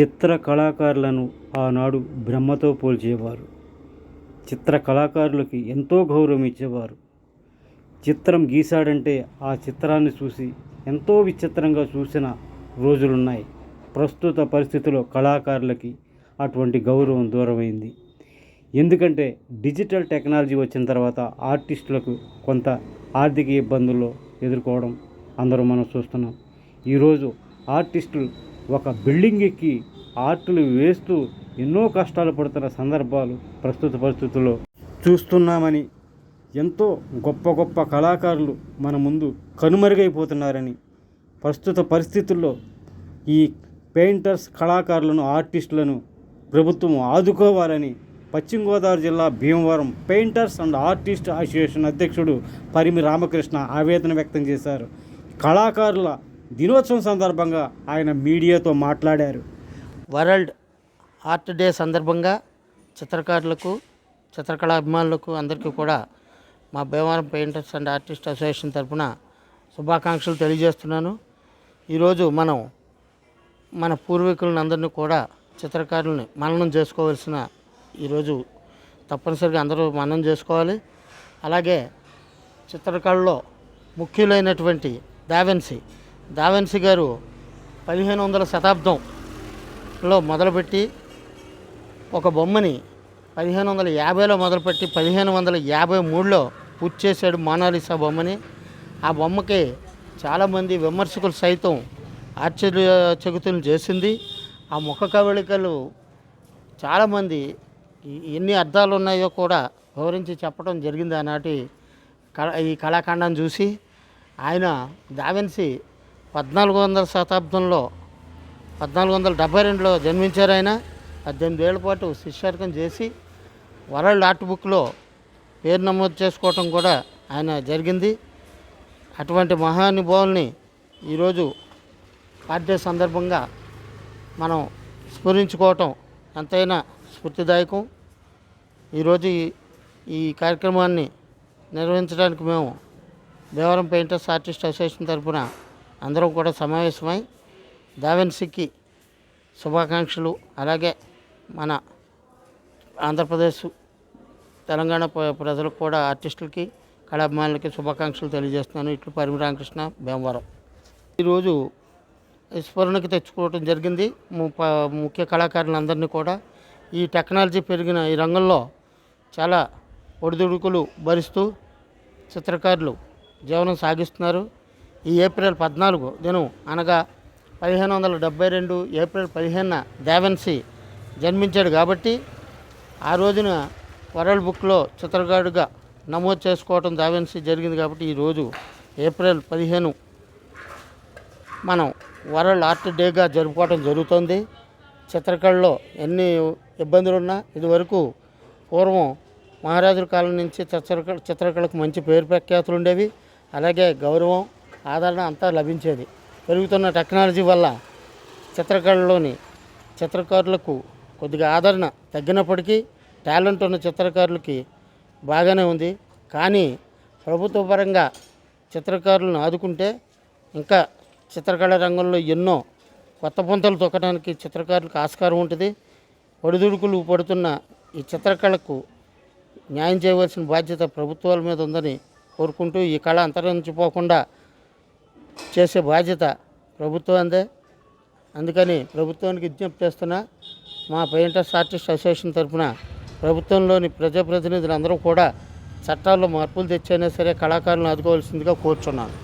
చిత్ర కళాకారులను ఆనాడు బ్రహ్మతో పోల్చేవారు. చిత్ర కళాకారులకి ఎంతో గౌరవం ఇచ్చేవారు. చిత్రం గీశాడంటే ఆ చిత్రాన్ని చూసి ఎంతో విచిత్రంగా చూసిన రోజులున్నాయి. ప్రస్తుత పరిస్థితిలో కళాకారులకి అటువంటి గౌరవం దూరమైంది. ఎందుకంటే డిజిటల్ టెక్నాలజీ వచ్చిన తర్వాత ఆర్టిస్టులకు కొంత ఆర్థిక ఇబ్బందుల్లో ఎదుర్కోవడం అందరూ మనం చూస్తున్నాం. ఈరోజు ఆర్టిస్టులు ఒక బిల్డింగ్ ఎక్కి ఆర్టులు వేస్తూ ఎన్నో కష్టాలు పడుతున్న సందర్భాలు ప్రస్తుత పరిస్థితుల్లో చూస్తున్నామని ఎంతో గొప్ప గొప్ప కళాకారులు మన ముందు కనుమరుగైపోతున్నారని ప్రస్తుత పరిస్థితుల్లో ఈ పెయింటర్స్ కళాకారులను ఆర్టిస్టులను ప్రభుత్వం ఆదుకోవాలని పశ్చిమ గోదావరి జిల్లా Bhimavaram painters and artist association అధ్యక్షుడు పరిమి రామకృష్ణ ఆవేదన వ్యక్తం చేశారు. కళాకారుల దినోత్సవం సందర్భంగా ఆయన మీడియాతో మాట్లాడారు. వరల్డ్ ఆర్ట్ డే సందర్భంగా చిత్రకారులకు చిత్రకళా అభిమానులకు అందరికీ కూడా మా Bhimavaram painters and artist association తరఫున శుభాకాంక్షలు తెలియజేస్తున్నాను. ఈరోజు మనం మన పూర్వీకులను అందరినీ కూడా చిత్రకారుల్ని మననం చేసుకోవాల్సిన ఈరోజు తప్పనిసరిగా అందరూ మననం చేసుకోవాలి. అలాగే చిత్రకళలో ముఖ్యులైనటువంటి దావెన్సీ దావెన్సీ గారు పదిహేను వందల శతాబ్దంలో మొదలుపెట్టి ఒక బొమ్మని పదిహేను వందల యాభైలో మొదలుపెట్టి పదిహేను వందల యాభై మూడులో పూర్తి చేశాడు మోనాలిసా బొమ్మని. ఆ బొమ్మకి చాలామంది విమర్శకులు సైతం ఆశ్చర్యచకితులు చేసింది. ఆ ముఖ కవళికలు చాలామంది ఎన్ని అర్థాలు ఉన్నాయో కూడా వివరించి చెప్పడం జరిగింది ఆనాటి కళ ఈ కళాఖండాన్ని చూసి. ఆయన దావెన్సి పద్నాలుగు వందల శతాబ్దంలో పద్నాలుగు వందల డెబ్బై రెండులో జన్మించారు ఆయన. పద్దెనిమిది ఏళ్ళ పాటు శిష్యార్కం చేసి వరల్డ్ ఆర్ట్ బుక్లో పేరు నమోదు చేసుకోవటం కూడా ఆయన జరిగింది. అటువంటి మహానుభావుల్ని ఈరోజు ఆర్ట్ సందర్భంగా మనం స్మరించుకోవటం ఎంతైనా స్ఫూర్తిదాయకం. ఈరోజు ఈ- కార్యక్రమాన్ని నిర్వహించడానికి మేము దేవరం పెయింటర్స్ ఆర్టిస్ట్ అసోసియేషన్ తరఫున అందరం కూడా సమావేశమై దావెన్సీకి శుభాకాంక్షలు. అలాగే మన ఆంధ్రప్రదేశ్ తెలంగాణ ప్ర- ప్రజలకు కూడా ఆర్టిస్టులకి కళాభిమానులకి శుభాకాంక్షలు తెలియజేస్తున్నాను. ఇట్లు పరిమి రామకృష్ణ భీమవరం. ఈరోజు స్మరణకి తెచ్చుకోవడం జరిగింది. ము- ప- ముఖ్య కళాకారులందరినీ కూడా ఈ టెక్నాలజీ పెరిగిన ఈ రంగంలో చాలా ఒడిదుడుకులు భరిస్తూ చిత్రకారులు జీవనం సాగిస్తున్నారు. ఈ ఏప్రిల్ పద్నాలుగు దినం అనగా పదిహేను వందల డెబ్బై రెండు ఏప్రిల్ పదిహేనున దేవన్సి జన్మించాడు కాబట్టి ఆ రోజున వరల్డ్ బుక్లో చిత్రగాడుగా నమోదు చేసుకోవటం దావెన్సీ జరిగింది కాబట్టి ఈరోజు ఏప్రిల్ పదిహేను మనం వరల్డ్ ఆర్ట్ డేగా జరుపుకోవటం జరుగుతుంది. చిత్రకళలో ఎన్ని ఇబ్బందులున్నా ఇదివరకు పూర్వం మహారాజుల కాలం నుంచి చిత్రకళ చిత్రకళకు మంచి పేరు ప్రఖ్యాతులు ఉండేవి. అలాగే గౌరవం ఆదరణ అంతా లభించేది. పెరుగుతున్న టెక్నాలజీ వల్ల చిత్రకళలోని చిత్రకారులకు కొద్దిగా ఆదరణ తగ్గినప్పటికీ టాలెంట్ ఉన్న చిత్రకారులకి బాగానే ఉంది. కానీ ప్రభుత్వ పరంగా చిత్రకారులను ఆదుకుంటే ఇంకా చిత్రకళ రంగంలో ఎన్నో కొత్త పుంతలు తొక్కడానికి చిత్రకారులకు ఆస్కారం ఉంటుంది. ఒడిదుడుకులు పడుతున్న ఈ చిత్రకళకు న్యాయం చేయవలసిన బాధ్యత ప్రభుత్వాల మీద ఉందని కోరుకుంటూ ఈ కళ అంతరించిపోకుండా చేసే బాధ్యత ప్రభుత్వందే అందుకని ప్రభుత్వానికి విజ్ఞప్తి చేస్తున్నా మా పెయింటర్స్ ఆర్టిస్ట్ అసోసియేషన్ తరఫున ప్రభుత్వంలోని ప్రజాప్రతినిధులందరూ కూడా చట్టాల్లో మార్పులు తెచ్చైనా సరే కళాకారులను ఆదుకోవాల్సిందిగా కోరుచున్నాను.